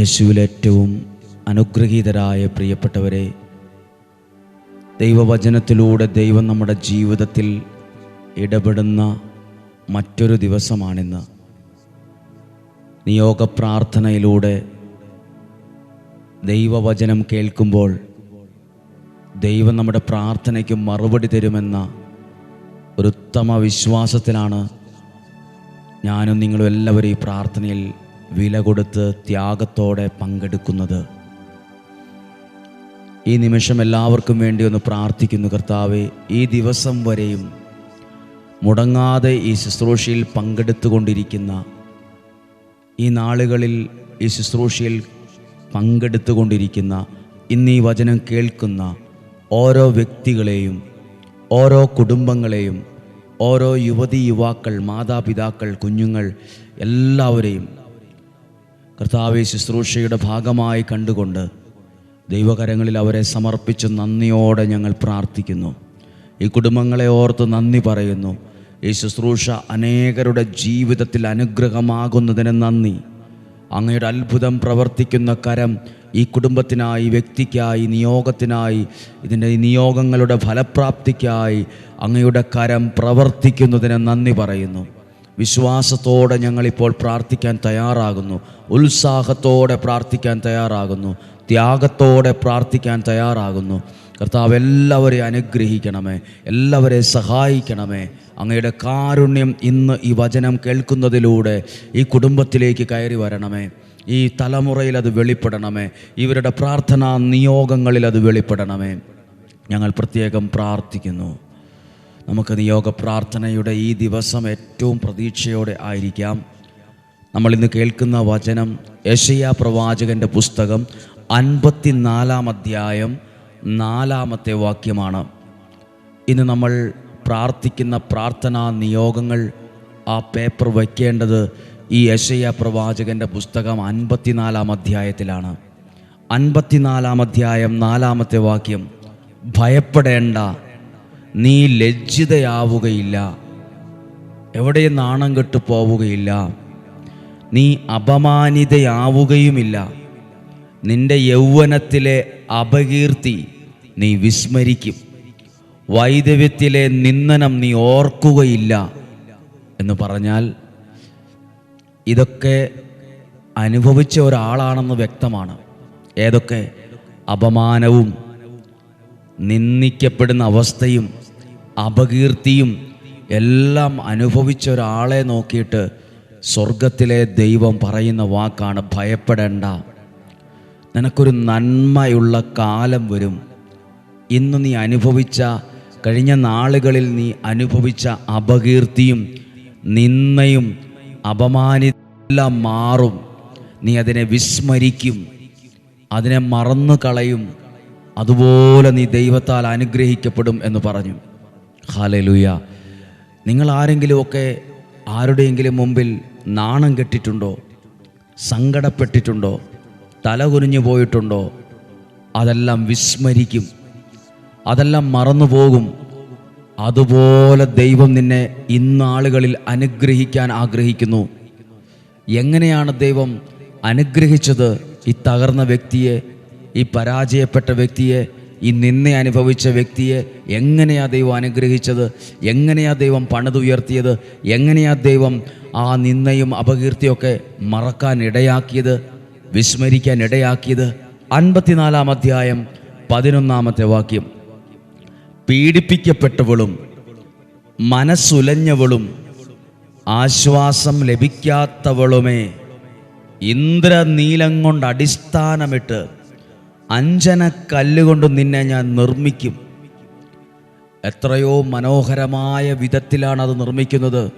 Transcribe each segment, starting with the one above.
യേശുവിൽ ഏറ്റവും അനുഗ്രഹീതരായ പ്രിയപ്പെട്ടവരെ ദൈവവചനത്തിലൂടെ ദൈവം നമ്മുടെ ജീവിതത്തിൽ ഇടപെടുന്ന മറ്റൊരു ദിവസമാണിന്ന്. നിയോഗ പ്രാർത്ഥനയിലൂടെ ദൈവവചനം കേൾക്കുമ്പോൾ ദൈവം നമ്മുടെ പ്രാർത്ഥനയ്ക്ക് മറുപടി തരുമെന്ന ഒരു ഉത്തമ വിശ്വാസത്തിലാണ് ഞാനും നിങ്ങളും എല്ലാവരും ഈ പ്രാർത്ഥനയിൽ വില കൊടുത്ത് ത്യാഗത്തോടെ പങ്കെടുക്കുന്നത്. ഈ നിമിഷം എല്ലാവർക്കും വേണ്ടി ഒന്ന് പ്രാർത്ഥിക്കുന്നു കർത്താവെ ഈ ദിവസം വരെയും മുടങ്ങാതെ ഈ ശുശ്രൂഷയിൽ പങ്കെടുത്തുകൊണ്ടിരിക്കുന്ന ഈ നാളുകളിൽ ഈ ശുശ്രൂഷയിൽ പങ്കെടുത്തുകൊണ്ടിരിക്കുന്ന ഇന്ന് ഈ വചനം കേൾക്കുന്ന ഓരോ വ്യക്തികളെയും ഓരോ കുടുംബങ്ങളെയും ഓരോ യുവതി യുവാക്കൾ മാതാപിതാക്കൾ കുഞ്ഞുങ്ങൾ എല്ലാവരെയും കർത്താവെ ശുശ്രൂഷയുടെ ഭാഗമായി കണ്ടുകൊണ്ട് ദൈവകരങ്ങളിൽ അവരെ സമർപ്പിച്ച് നന്ദിയോടെ ഞങ്ങൾ പ്രാർത്ഥിക്കുന്നു. ഈ കുടുംബങ്ങളെ ഓർത്ത് നന്ദി പറയുന്നു. ഈ ശുശ്രൂഷ അനേകരുടെ ജീവിതത്തിൽ അനുഗ്രഹമാകുന്നതിന് നന്ദി. അങ്ങയുടെ അത്ഭുതം പ്രവർത്തിക്കുന്ന കരം ഈ കുടുംബത്തിനായി വ്യക്തിക്കായി നിയോഗത്തിനായി ഇതിന്റെ നിയോഗങ്ങളുടെ ഫലപ്രാപ്തിക്കായി അങ്ങയുടെ കരം പ്രവർത്തിക്കുന്നതിന് നന്ദി പറയുന്നു. വിശ്വാസത്തോടെ ഞങ്ങളിപ്പോൾ പ്രാർത്ഥിക്കാൻ തയ്യാറാകുന്നു. ഉത്സാഹത്തോടെ പ്രാർത്ഥിക്കാൻ തയ്യാറാകുന്നു. ത്യാഗത്തോടെ പ്രാർത്ഥിക്കാൻ തയ്യാറാകുന്നു. കർത്താവ് എല്ലാവരെയും അനുഗ്രഹിക്കണമേ. എല്ലാവരെയും സഹായിക്കണമേ. അങ്ങയുടെ കാരുണ്യം ഇന്ന് ഈ വചനം കേൾക്കുന്നതിലൂടെ ഈ കുടുംബത്തിലേക്ക് കയറി വരണമേ. ഈ തലമുറയിൽ അത് വെളിപ്പെടണമേ. ഇവരുടെ പ്രാർത്ഥനാ നിയോഗങ്ങളിൽ അത് വെളിപ്പെടണമേ. ഞങ്ങൾ പ്രത്യേകം പ്രാർത്ഥിക്കുന്നു. നമുക്ക് നിയോഗ പ്രാർത്ഥനയുടെ ഈ ദിവസം ഏറ്റവും പ്രതീക്ഷയോടെ ആയിരിക്കാം. നമ്മൾ ഇന്ന് കേൾക്കുന്ന വചനം യശയ പ്രവാചകന്റെ പുസ്തകം അൻപത്തിനാലാം അധ്യായം നാലാമത്തെ വാക്യമാണ്. ഇന്ന് നമ്മൾ പ്രാർത്ഥിക്കുന്ന പ്രാർത്ഥനാ നിയോഗങ്ങൾ ആ പേപ്പർ വയ്ക്കേണ്ടത് ഈ യശയ പ്രവാചകന്റെ പുസ്തകം അൻപത്തിനാലാം അധ്യായത്തിലാണ്. അൻപത്തിനാലാം അധ്യായം നാലാമത്തെ വാക്യം ഭയപ്പെടേണ്ട നീ ലജ്ജിതയാവുകയില്ല. എവിടെയും നാണം കെട്ടു പോവുകയില്ല. നീ അപമാനിതയാവുകയുമില്ല. നിന്റെ യൗവനത്തിലെ അപകീർത്തി നീ വിസ്മരിക്കും. വൈദവ്യത്തിലെ നിന്ദനം നീ ഓർക്കുകയില്ല എന്ന് പറഞ്ഞാൽ ഇതൊക്കെ അനുഭവിച്ച ഒരാളാണെന്ന് വ്യക്തമാണ്. ഏതൊക്കെ? അപമാനവും നിന്ദിക്കപ്പെടുന്ന അവസ്ഥയും അപകീർത്തിയും എല്ലാം അനുഭവിച്ച ഒരാളെ നോക്കിയിട്ട് സ്വർഗത്തിലെ ദൈവം പറയുന്ന വാക്കാണ് ഭയപ്പെടേണ്ട. നിനക്കൊരു നന്മയുള്ള കാലം വരും. ഇന്ന് നീ അനുഭവിച്ച കഴിഞ്ഞ നാളുകളിൽ നീ അനുഭവിച്ച അപകീർത്തിയും നിന്നയും അപമാനിതെല്ലാം മാറും. നീ അതിനെ വിസ്മരിക്കും. അതിനെ മറന്നു കളയും അതുപോലെ നീ ദൈവത്താൽ അനുഗ്രഹിക്കപ്പെടും എന്ന് പറഞ്ഞു. ഹാലലുയ. നിങ്ങൾ ആരെങ്കിലുമൊക്കെ ആരുടെയെങ്കിലും മുമ്പിൽ നാണം കെട്ടിട്ടുണ്ടോ? സങ്കടപ്പെട്ടിട്ടുണ്ടോ? തല കുനിഞ്ഞു പോയിട്ടുണ്ടോ? അതെല്ലാം വിസ്മരിക്കും. അതെല്ലാം മറന്നുപോകും അതുപോലെ ദൈവം നിന്നെ ഇന്നാളുകളിൽ അനുഗ്രഹിക്കാൻ ആഗ്രഹിക്കുന്നു. എങ്ങനെയാണ് ദൈവം അനുഗ്രഹിച്ചത്? ഈ തകർന്ന വ്യക്തിയെ ഈ പരാജയപ്പെട്ട വ്യക്തിയെ ഈ നിന്ന അനുഭവിച്ച വ്യക്തിയെ എങ്ങനെയാ ദൈവം അനുഗ്രഹിച്ചത്? എങ്ങനെയാ ദൈവം പണിതുയർത്തിയത് എങ്ങനെയാ ദൈവം ആ നിന്നയും അപകീർത്തിയൊക്കെ മറക്കാൻ ഇടയാക്കിയത് വിസ്മരിക്കാൻ ഇടയാക്കിയത്? അൻപത്തിനാലാം അധ്യായം പതിനൊന്നാമത്തെ വാക്യം. പീഡിപ്പിക്കപ്പെട്ടവളും മനസ്സുലഞ്ഞവളും ആശ്വാസം ലഭിക്കാത്തവളുമേ ഇന്ദ്രനീലം കൊണ്ട് അടിസ്ഥാനമിട്ട് അഞ്ജന കല്ലുകൊണ്ട് നിന്നെ ഞാൻ നിർമ്മിക്കും. എത്രയോ മനോഹരമായ വിധത്തിലാണ് അത് നിർമ്മിക്കുന്നത്.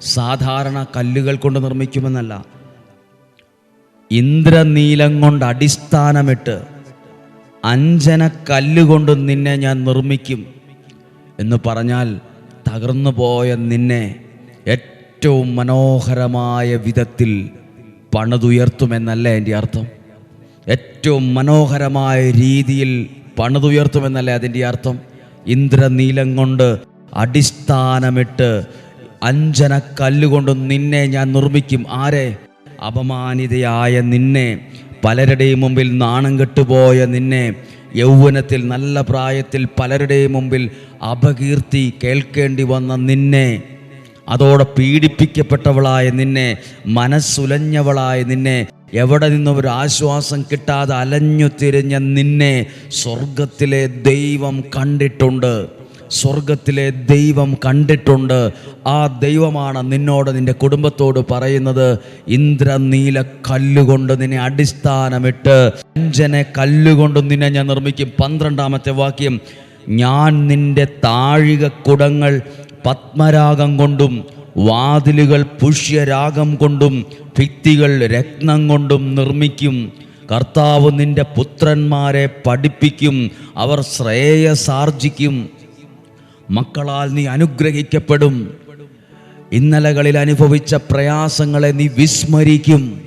സാധാരണ കല്ലുകൾ കൊണ്ട് നിർമ്മിക്കുമെന്നല്ല. ഇന്ദ്രനീലം കൊണ്ട് അടിസ്ഥാനമിട്ട് അഞ്ജന കല്ലുകൊണ്ട് നിന്നെ ഞാൻ നിർമ്മിക്കും എന്ന് പറഞ്ഞാൽ തകർന്നു പോയ നിന്നെ ഏറ്റവും മനോഹരമായ വിധത്തിൽ പണിതുയർത്തുമെന്നല്ല എന്റെ അർത്ഥം? ഏറ്റവും മനോഹരമായ രീതിയിൽ പണിതുയർത്തുമെന്നല്ലേ അതിന്റെ അർത്ഥം? ഇന്ദ്രനീലം കൊണ്ട് അടിസ്ഥാനമിട്ട് അഞ്ജന കല്ലുകൊണ്ട് നിന്നെ ഞാൻ നിർമ്മിക്കും. ആരെ? അപമാനിതയായ നിന്നെ പലരുടെയും മുമ്പിൽ നാണം കെട്ടുപോയ നിന്നെ യൗവനത്തിൽ നല്ല പ്രായത്തിൽ പലരുടെയും മുമ്പിൽ അപകീർത്തി കേൾക്കേണ്ടി വന്ന നിന്നെ അതോടെ പീഡിപ്പിക്കപ്പെട്ടവളായ നിന്നെ മനസ്സുലഞ്ഞവളായ നിന്നെ എവിടെ നിന്നും ഒരു ആശ്വാസം കിട്ടാതെ അലഞ്ഞു തിരിഞ്ഞ നിന്നെ സ്വർഗത്തിലെ ദൈവം കണ്ടിട്ടുണ്ട്. സ്വർഗത്തിലെ ദൈവം കണ്ടിട്ടുണ്ട്. ആ ദൈവമാണ് നിന്നോട് നിന്റെ കുടുംബത്തോട് പറയുന്നത് ഇന്ദ്രനീല കല്ലുകൊണ്ട് നിന്നെ അടിസ്ഥാനമിട്ട് അഞ്ചനെ കല്ലുകൊണ്ട് നിന്നെ ഞാൻ നിർമ്മിക്കും. പന്ത്രണ്ടാമത്തെ വാക്യം ഞാൻ നിന്റെ താഴിക കുടങ്ങൾ പത്മരാഗം കൊണ്ടും വാതിലുകൾ പുഷ്യരാഗം കൊണ്ടും ഭിത്തികൾ രത്നം കൊണ്ടും നിർമ്മിക്കും. കർത്താവ് നിന്റെ പുത്രന്മാരെ പഠിപ്പിക്കും അവർ ശ്രേയസാർജിക്കും. മക്കളാൽ നീ അനുഗ്രഹിക്കപ്പെടും. ഇന്നലകളിൽ അനുഭവിച്ച പ്രയാസങ്ങളെ നീ വിസ്മരിക്കും.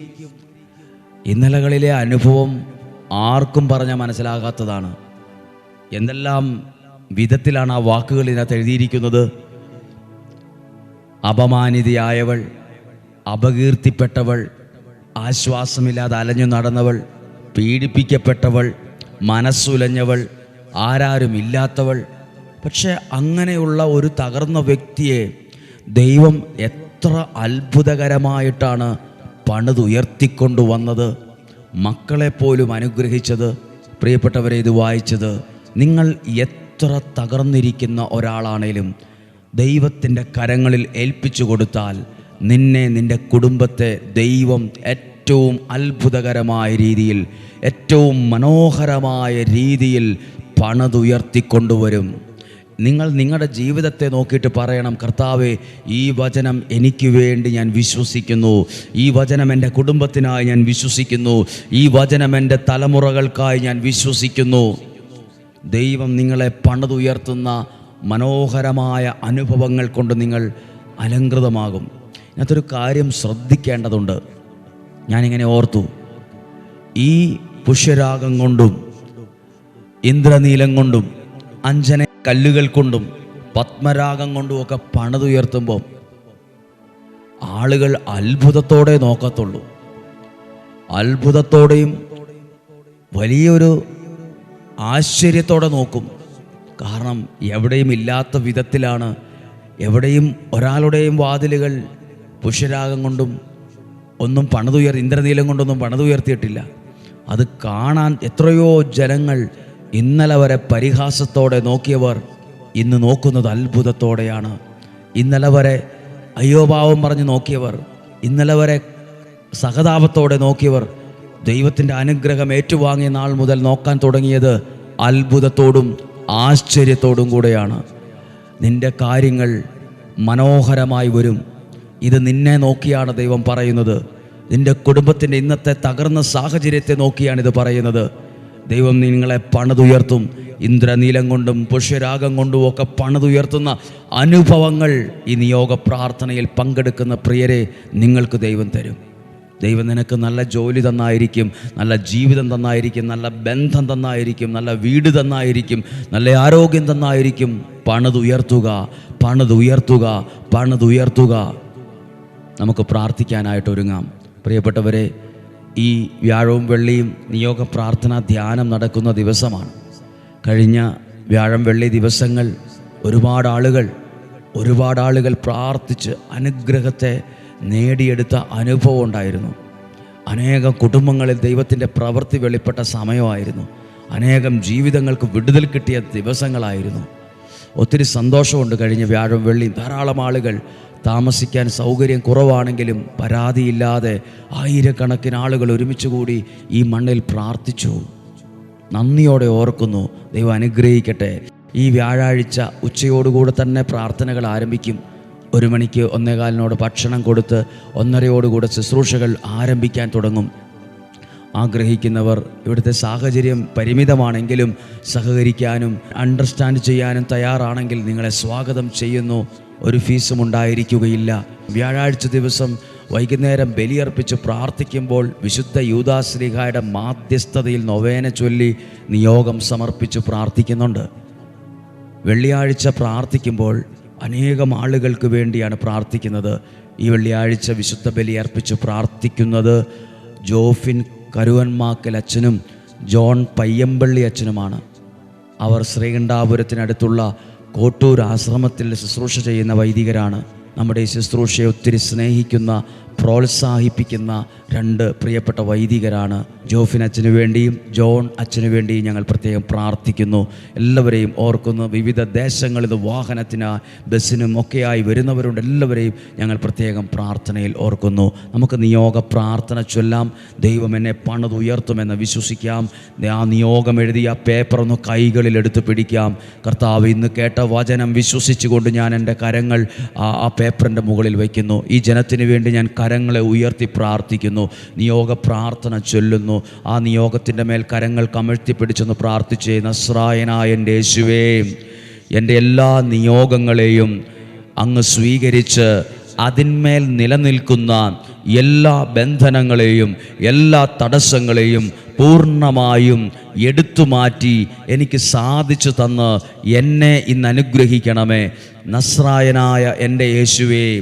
ഇന്നലകളിലെ അനുഭവം ആർക്കും പറഞ്ഞാൽ മനസ്സിലാകാത്തതാണ്. എന്തെല്ലാം വിധത്തിലാണ് ആ വാക്കുകൾ ഇതിനകത്ത് എഴുതിയിരിക്കുന്നത്? അപമാനിതയായവൾ അപകീർത്തിപ്പെട്ടവൾ ആശ്വാസമില്ലാതെ അലഞ്ഞു നടന്നവൾ പീഡിപ്പിക്കപ്പെട്ടവൾ മനസ്സുലഞ്ഞവൾ ആരാരുമില്ലാത്തവൾ. പക്ഷെ അങ്ങനെയുള്ള ഒരു തകർന്ന വ്യക്തിയെ ദൈവം എത്ര അത്ഭുതകരമായിട്ടാണ് പണിതുയർത്തിക്കൊണ്ടുവന്നത്. മക്കളെപ്പോലും അനുഗ്രഹിച്ചത് പ്രിയപ്പെട്ടവരെ ഇത് വായിച്ചത് നിങ്ങൾ എത്ര തകർന്നിരിക്കുന്ന ഒരാളാണേലും ദൈവത്തിന്റെ കരങ്ങളിൽ ഏൽപ്പിച്ചു കൊടുത്താൽ നിന്നെ നിന്റെ കുടുംബത്തെ ദൈവം ഏറ്റവും അത്ഭുതകരമായ രീതിയിൽ ഏറ്റവും മനോഹരമായ രീതിയിൽ പണതുയർത്തിക്കൊണ്ടുവരും. നിങ്ങൾ നിങ്ങളുടെ ജീവിതത്തെ നോക്കിയിട്ട് പറയണം കർത്താവെ ഈ വചനം എനിക്ക് വേണ്ടി ഞാൻ വിശ്വസിക്കുന്നു. ഈ വചനം എന്റെ കുടുംബത്തിനായി ഞാൻ വിശ്വസിക്കുന്നു. ഈ വചനം എന്റെ തലമുറകൾക്കായി ഞാൻ വിശ്വസിക്കുന്നു. ദൈവം നിങ്ങളെ പണിതുയർത്തുന്ന മനോഹരമായ അനുഭവങ്ങൾ കൊണ്ട് നിങ്ങൾ അലങ്കൃതമാകും ഇതിനകത്തൊരു കാര്യം ശ്രദ്ധിക്കേണ്ടതുണ്ട്. ഞാനിങ്ങനെ ഓർത്തു. ഈ പുഷ്യരാഗം കൊണ്ടും ഇന്ദ്രനീലം കൊണ്ടും അഞ്ജന കല്ലുകൾ കൊണ്ടും പത്മരാഗം കൊണ്ടും ഒക്കെ പണിതുയർത്തുമ്പോൾ ആളുകൾ അത്ഭുതത്തോടെ നോക്കത്തുള്ളൂ. അത്ഭുതത്തോടെയും വലിയൊരു ആശ്ചര്യത്തോടെ നോക്കും. കാരണം എവിടെയും ഇല്ലാത്ത വിധത്തിലാണ് എവിടെയും ഒരാളുടെയും വാതിലുകൾ പുഷ്യരാഗം കൊണ്ടും ഒന്നും പണിതുയർ ഇന്ദ്രനീലം കൊണ്ടൊന്നും പണിതുയർത്തിയിട്ടില്ല. അത് കാണാൻ എത്രയോ ജനങ്ങൾ ഇന്നലെ വരെ പരിഹാസത്തോടെ നോക്കിയവർ ഇന്ന് നോക്കുന്നത് അത്ഭുതത്തോടെയാണ്. ഇന്നലെ വരെ അയ്യോഭാവം പറഞ്ഞ് നോക്കിയവർ ഇന്നലെ വരെ സഹതാപത്തോടെ നോക്കിയവർ ദൈവത്തിന്റെ അനുഗ്രഹം ഏറ്റുവാങ്ങിയ നാൾ മുതൽ നോക്കാൻ തുടങ്ങിയത് അത്ഭുതത്തോടും ആശ്ചര്യത്തോടും കൂടെയാണ് നിന്റെ കാര്യങ്ങൾ മനോഹരമായി വരും. ഇത് നിന്നെ നോക്കിയാണ് ദൈവം പറയുന്നത്. നിന്റെ കുടുംബത്തിന്റെ ഇന്നത്തെ തകർന്ന സാഹചര്യത്തെ നോക്കിയാണ് ഇത് പറയുന്നത്. ദൈവം നിങ്ങളെ പണിതുയർത്തും. ഇന്ദ്രനീലം കൊണ്ടും പുഷ്യരാഗം കൊണ്ടും ഒക്കെ പണിതുയർത്തുന്ന അനുഭവങ്ങൾ ഈ നിയോഗ പ്രാർത്ഥനയിൽ പങ്കെടുക്കുന്ന പ്രിയരെ നിങ്ങൾക്ക് ദൈവം തരും. ദൈവം നിനക്ക് നല്ല ജോലി തന്നായിരിക്കും നല്ല ജീവിതം തന്നായിരിക്കും നല്ല ബന്ധം തന്നായിരിക്കും നല്ല വീട് തന്നായിരിക്കും നല്ല ആരോഗ്യം തന്നായിരിക്കും. പണിതുയർത്തുക പണിതുയർത്തുക പണിതുയർത്തുക നമുക്ക് പ്രാർത്ഥിക്കാനായിട്ട് ഒരുങ്ങാം. പ്രിയപ്പെട്ടവരെ ഈ വ്യാഴവും വെള്ളിയും നിയോഗ പ്രാർത്ഥന ധ്യാനം നടക്കുന്ന ദിവസമാണ്. കഴിഞ്ഞ വ്യാഴം വെള്ളി ദിവസങ്ങൾ ഒരുപാട് ആളുകൾ ഒരുപാട് ആളുകൾ പ്രാർത്ഥിച്ച് അനുഗ്രഹത്തെ നേടിയെടുത്ത അനുഭവം ഉണ്ടായിരുന്നു. അനേകം കുടുംബങ്ങളിൽ ദൈവത്തിന്റെ പ്രവൃത്തി വെളിപ്പെട്ട സമയമായിരുന്നു. അനേകം ജീവിതങ്ങൾക്ക് വിടുതൽ കിട്ടിയ ദിവസങ്ങളായിരുന്നു. ഒത്തിരി സന്തോഷമുണ്ട് കഴിഞ്ഞ വ്യാഴം വെള്ളി. ധാരാളം ആളുകൾ താമസിക്കാൻ സൗകര്യം കുറവാണെങ്കിലും പരാതിയില്ലാതെ ആയിരക്കണക്കിന് ആളുകൾ ഒരുമിച്ച് കൂടി ഈ മണ്ണിൽ പ്രാർത്ഥിച്ചു. നന്ദിയോടെ ഓർക്കുന്നു ദൈവം അനുഗ്രഹിക്കട്ടെ. ഈ വ്യാഴാഴ്ച ഉച്ചയോടുകൂടെ തന്നെ പ്രാർത്ഥനകൾ ആരംഭിക്കും. ഒരു മണിക്ക് ഒന്നേകാലിനോട് ഭക്ഷണം കൊടുത്ത് ഒന്നരയോടുകൂടെ ശുശ്രൂഷകൾ ആരംഭിക്കാൻ തുടങ്ങും. ആഗ്രഹിക്കുന്നവർ ഇവിടുത്തെ സാഹചര്യം പരിമിതമാണെങ്കിലും സഹകരിക്കാനും അണ്ടർസ്റ്റാൻഡ് ചെയ്യാനും തയ്യാറാണെങ്കിൽ നിങ്ങളെ സ്വാഗതം ചെയ്യുന്നു. ഒരു ഫീസും ഉണ്ടായിരിക്കുകയില്ല. വ്യാഴാഴ്ച ദിവസം വൈകുന്നേരം ബലിയർപ്പിച്ച് പ്രാർത്ഥിക്കുമ്പോൾ വിശുദ്ധ യൂദാശ്രീഹായുടെ മാധ്യസ്ഥതയിൽ നൊവേന ചൊല്ലി നിയോഗം സമർപ്പിച്ച് പ്രാർത്ഥിക്കുന്നുണ്ട്. വെള്ളിയാഴ്ച പ്രാർത്ഥിക്കുമ്പോൾ അനേകം ആളുകൾക്ക് വേണ്ടിയാണ് പ്രാർത്ഥിക്കുന്നത്. ഈ വെള്ളിയാഴ്ച വിശുദ്ധ ബലി അർപ്പിച്ച് പ്രാർത്ഥിക്കുന്നത് ജോഫിൻ കരുവന്മാക്കൽ അച്ഛനും ജോൺ പയ്യമ്പള്ളി അച്ഛനുമാണ്. അവർ ശ്രീകണ്ഠാപുരത്തിനടുത്തുള്ള കോട്ടൂർ ആശ്രമത്തിൽ ശുശ്രൂഷ ചെയ്യുന്ന വൈദികരാണ്. നമ്മുടെ ഈ ശുശ്രൂഷയെ ഒത്തിരി സ്നേഹിക്കുന്ന പ്രോത്സാഹിപ്പിക്കുന്ന രണ്ട് പ്രിയപ്പെട്ട വൈദികരാണ്. ജോഫിൻ അച്ഛനു വേണ്ടിയും ജോൺ അച്ഛനു വേണ്ടിയും ഞങ്ങൾ പ്രത്യേകം പ്രാർത്ഥിക്കുന്നു. എല്ലാവരെയും ഓർക്കുന്നു. വിവിധ ദേശങ്ങളിൽ വാഹനത്തിന് ബസ്സിനും ഒക്കെയായി വരുന്നവരുണ്ട്. എല്ലാവരെയും ഞങ്ങൾ പ്രത്യേകം പ്രാർത്ഥനയിൽ ഓർക്കുന്നു. നമുക്ക് നിയോഗ പ്രാർത്ഥന ചൊല്ലാം. ദൈവം എന്നെ പണിതുയർത്തുമെന്ന് വിശ്വസിക്കാം. ആ നിയോഗം എഴുതിയ പേപ്പർ ഒന്ന് കൈകളിൽ എടുത്ത് പിടിക്കാം. കർത്താവ് ഇന്ന് കേട്ട വചനം വിശ്വസിച്ചുകൊണ്ട് ഞാൻ എന്റെ കരങ്ങൾ ആ പേപ്പറിന്റെ മുകളിൽ വയ്ക്കുന്നു. ഈ ജനത്തിന് വേണ്ടി ഞാൻ കരങ്ങളെ ഉയർത്തി പ്രാർത്ഥിക്കുന്നു. നിയോഗ പ്രാർത്ഥന ചൊല്ലുന്നു. ആ നിയോഗത്തിന്റെ മേൽ കരങ്ങൾ കമഴ്ത്തി പിടിച്ചെന്ന് പ്രാർത്ഥിച്ചേ നസ്രായനായ എന്റെ യേശുവേ എന്റെ എല്ലാ നിയോഗങ്ങളെയും അങ്ങ് സ്വീകരിച്ച് അതിന്മേൽ നിലനിൽക്കുന്ന എല്ലാ ബന്ധനങ്ങളെയും എല്ലാ തടസ്സങ്ങളെയും പൂർണമായും എടുത്തു മാറ്റി എനിക്ക് സാധിച്ചു തന്ന് എന്നെ ഇന്ന് അനുഗ്രഹിക്കണമേ. നസ്രായനായ എന്റെ യേശുവേ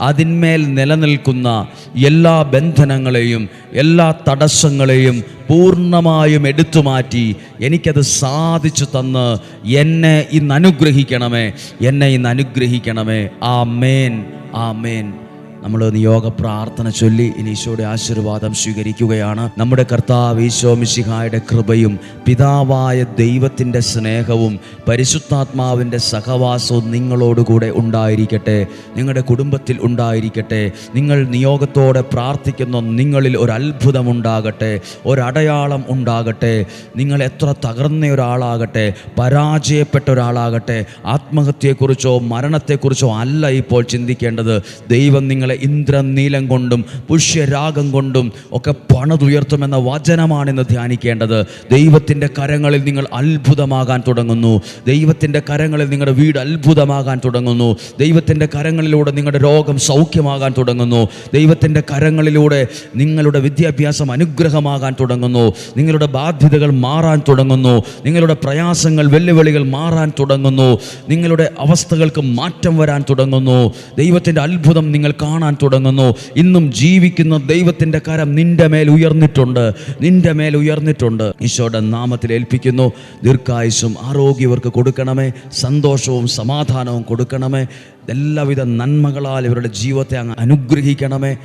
അതിന്മേൽ നിലനിൽക്കുന്ന എല്ലാ ബന്ധനങ്ങളെയും എല്ലാ തടസ്സങ്ങളെയും പൂർണമായും എടുത്തു മാറ്റി എനിക്കത് സാധിച്ചു തന്ന് എന്നെ ഇന്ന് അനുഗ്രഹിക്കണമേ എന്നെ ഇന്ന് അനുഗ്രഹിക്കണമേ. ആ മേൻ ആ മേൻ നമ്മൾ നിയോഗ പ്രാർത്ഥന ചൊല്ലി ഇനി ഈശോയുടെ ആശീർവാദം സ്വീകരിക്കുകയാണ്. നമ്മുടെ കർത്താവ് ഈശോ മിശിഹായുടെ കൃപയും പിതാവായ ദൈവത്തിന്റെ സ്നേഹവും പരിശുദ്ധാത്മാവിന്റെ സഹവാസവും നിങ്ങളോടുകൂടെ ഉണ്ടായിരിക്കട്ടെ. നിങ്ങളുടെ കുടുംബത്തിൽ ഉണ്ടായിരിക്കട്ടെ. നിങ്ങൾ നിയോഗത്തോടെ പ്രാർത്ഥിക്കുന്ന നിങ്ങളിൽ ഒരു അത്ഭുതം ഉണ്ടാകട്ടെ. ഒരടയാളം ഉണ്ടാകട്ടെ. നിങ്ങൾ എത്ര തകർന്ന ഒരാളാകട്ടെ. പരാജയപ്പെട്ട ഒരാളാകട്ടെ. ആത്മഹത്യയെക്കുറിച്ചോ മരണത്തെക്കുറിച്ചോ അല്ല ഇപ്പോൾ ചിന്തിക്കേണ്ടത്. ദൈവം നിങ്ങളെ ഇന്ദ്രനീലം കൊണ്ടും പുഷ്യരാഗം കൊണ്ടും ഒക്കെ പണതുയർത്തുമെന്ന വചനമാണിന്ന് ധ്യാനിക്കേണ്ടത്. ദൈവത്തിന്റെ കരങ്ങളിൽ നിങ്ങൾ അത്ഭുതമാകാൻ തുടങ്ങുന്നു. ദൈവത്തിന്റെ കരങ്ങളിൽ നിങ്ങളുടെ വീട് അത്ഭുതമാകാൻ തുടങ്ങുന്നു. ദൈവത്തിന്റെ കരങ്ങളിലൂടെ നിങ്ങളുടെ രോഗം സൗഖ്യമാകാൻ തുടങ്ങുന്നു. ദൈവത്തിന്റെ കരങ്ങളിലൂടെ നിങ്ങളുടെ വിദ്യാഭ്യാസം അനുഗ്രഹമാകാൻ തുടങ്ങുന്നു. നിങ്ങളുടെ ബാധ്യതകൾ മാറാൻ തുടങ്ങുന്നു. നിങ്ങളുടെ പ്രയാസങ്ങൾ വെല്ലുവിളികൾ മാറാൻ തുടങ്ങുന്നു. നിങ്ങളുടെ അവസ്ഥകൾക്ക് മാറ്റം വരാൻ തുടങ്ങുന്നു. ദൈവത്തിന്റെ അത്ഭുതം നിങ്ങൾ കാണാൻ തുടങ്ങുന്നു. ഇന്നും ജീവിക്കുന്ന ദൈവത്തിന്റെ കരം നിന്റെ മേൽ ഉയർന്നിട്ടുണ്ട്. നിന്റെ മേൽ ഉയർന്നിട്ടുണ്ട്. ഈശോയുടെ നാമത്തിൽ ഏൽപ്പിക്കുന്നു. ദീർഘായുസും ആരോഗ്യവർക്ക് കൊടുക്കണമേ. സന്തോഷവും സമാധാനവും കൊടുക്കണമേ. എല്ലാവിധ നന്മകളാൽ ഇവരുടെ ജീവിതത്തെ അങ്ങ് അനുഗ്രഹിക്കണമേ.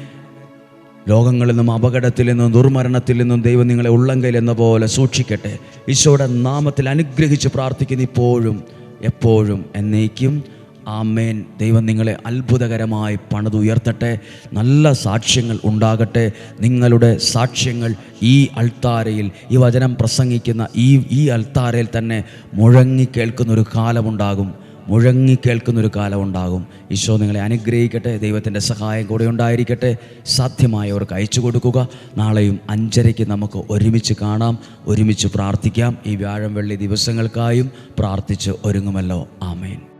ലോകങ്ങളിൽ നിന്നും അപകടത്തിൽ നിന്നും ദുർമരണത്തിൽ നിന്നും ദൈവം നിങ്ങളെ ഉള്ളങ്കയിൽ എന്ന പോലെ സൂക്ഷിക്കട്ടെ. ഈശോയുടെ നാമത്തിൽ അനുഗ്രഹിച്ച് പ്രാർത്ഥിക്കുന്ന ഇപ്പോഴും എപ്പോഴും എന്നേക്കും ആമേൻ. ദൈവം നിങ്ങളെ അത്ഭുതകരമായി പണിതുയർത്തട്ടെ. നല്ല സാക്ഷ്യങ്ങൾ ഉണ്ടാകട്ടെ. നിങ്ങളുടെ സാക്ഷ്യങ്ങൾ ഈ അൾത്താരയിൽ ഈ വചനം പ്രസംഗിക്കുന്ന ഈ ഈ അൾത്താരയിൽ തന്നെ മുഴങ്ങി കേൾക്കുന്നൊരു കാലമുണ്ടാകും. മുഴങ്ങി കേൾക്കുന്നൊരു കാലമുണ്ടാകും. ഈശോ നിങ്ങളെ അനുഗ്രഹിക്കട്ടെ. ദൈവത്തിന്റെ സഹായം കൂടെ ഉണ്ടായിരിക്കട്ടെ. സാധ്യമായവർക്ക് അയച്ചു കൊടുക്കുക. നാളെയും അഞ്ചരയ്ക്ക് നമുക്ക് ഒരുമിച്ച് കാണാം. ഒരുമിച്ച് പ്രാർത്ഥിക്കാം. ഈ വ്യാഴം വെള്ളി ദിവസങ്ങൾക്കായും പ്രാർത്ഥിച്ച് ഒരുങ്ങുമല്ലോ. ആമേൻ.